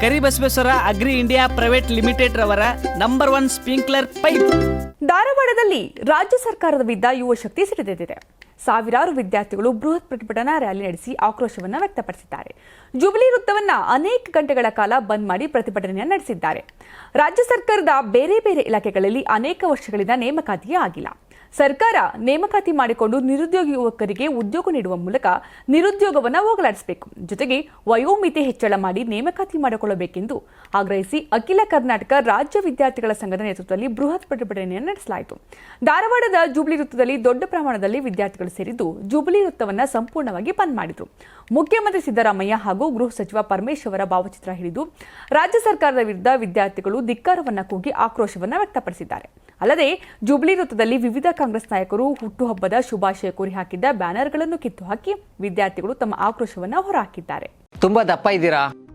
Karibasaveshwara agri India private limited ರವರ number one sprinkler pipe. ಧಾರವಾಡದಲ್ಲಿ ರಾಜ್ಯ ಸರ್ಕಾರದ ವಿದ್ಯಾ ಯುವ ಶಕ್ತಿ ಸಿಡಿದೆದ್ದಿದೆ. ಸಾವಿರಾರು ವಿದ್ಯಾರ್ಥಿಗಳು ಬೃಹತ್ ಪ್ರತಿಭಟನಾ ರ್ಯಾಲಿ ನಡೆಸಿ ಆಕ್ರೋಶವನ್ನು ವ್ಯಕ್ತಪಡಿಸಿದ್ದಾರೆ. ಜುಬಿಲಿ ವೃತ್ತವನ್ನ ಅನೇಕ ಗಂಟೆಗಳ ಕಾಲ ಬಂದ್ ಮಾಡಿ ಪ್ರತಿಭಟನೆ ನಡೆಸಿದ್ದಾರೆ. ರಾಜ್ಯ ಸರ್ಕಾರದ ಬೇರೆ ಬೇರೆ ಇಲಾಖೆಗಳಲ್ಲಿ ಅನೇಕ ವರ್ಷಗಳಿಂದ ನೇಮಕಾತಿಯೇ ಆಗಿಲ್ಲ. ಸರ್ಕಾರ ನೇಮಕಾತಿ ಮಾಡಿಕೊಂಡು ನಿರುದ್ಯೋಗಿ ಯುವಕರಿಗೆ ಉದ್ಯೋಗ ನೀಡುವ ಮೂಲಕ ನಿರುದ್ಯೋಗವನ್ನು ಹೋಗಲಾಡಿಸಬೇಕು. ಜೊತೆಗೆ ವಯೋಮಿತಿ ಹೆಚ್ಚಳ ಮಾಡಿ ನೇಮಕಾತಿ ಮಾಡಿಕೊಳ್ಳಬೇಕೆಂದು ಆಗ್ರಹಿಸಿ ಅಖಿಲ ಕರ್ನಾಟಕ ರಾಜ್ಯ ವಿದ್ಯಾರ್ಥಿಗಳ ಸಂಘದ ನೇತೃತ್ವದಲ್ಲಿ ಬೃಹತ್ ಪ್ರತಿಭಟನೆಯನ್ನು ನಡೆಸಲಾಯಿತು. ಧಾರವಾಡದ ಜೂಬ್ಲಿ ವೃತ್ತದಲ್ಲಿ ದೊಡ್ಡ ಪ್ರಮಾಣದಲ್ಲಿ ವಿದ್ಯಾರ್ಥಿಗಳು ಸೇರಿದ್ದು ಜುಬ್ಲಿ ವೃತ್ತವನ್ನು ಸಂಪೂರ್ಣವಾಗಿ ಬಂದ್ ಮಾಡಿದರು. ಮುಖ್ಯಮಂತ್ರಿ ಸಿದ್ದರಾಮಯ್ಯ ಹಾಗೂ ಗೃಹ ಸಚಿವ ಪರಮೇಶ್ವರ ಭಾವಚಿತ್ರ ಹಿಡಿದು ರಾಜ್ಯ ಸರ್ಕಾರದ ವಿರುದ್ಧ ವಿದ್ಯಾರ್ಥಿಗಳು ಧಿಕ್ಕಾರವನ್ನು ಕೂಗಿ ಆಕ್ರೋಶವನ್ನ ವ್ಯಕ್ತಪಡಿಸಿದ್ದಾರೆ. ಅಲ್ಲದೆ, ಜುಬ್ಲಿ ವೃತ್ತದಲ್ಲಿ ವಿವಿಧ ಕಾಂಗ್ರೆಸ್ ನಾಯಕರು ಹುಟ್ಟುಹಬ್ಬದ ಶುಭಾಶಯ ಕೋರಿ ಹಾಕಿದ್ದ ಬ್ಯಾನರ್ಗಳನ್ನು ಕಿತ್ತು ಹಾಕಿ ವಿದ್ಯಾರ್ಥಿಗಳು ತಮ್ಮ ಆಕ್ರೋಶವನ್ನ ಹೊರಹಾಕಿದ್ದಾರೆ. ತುಂಬಾ ದಪ್ಪ ಇದ್ದೀರಾ?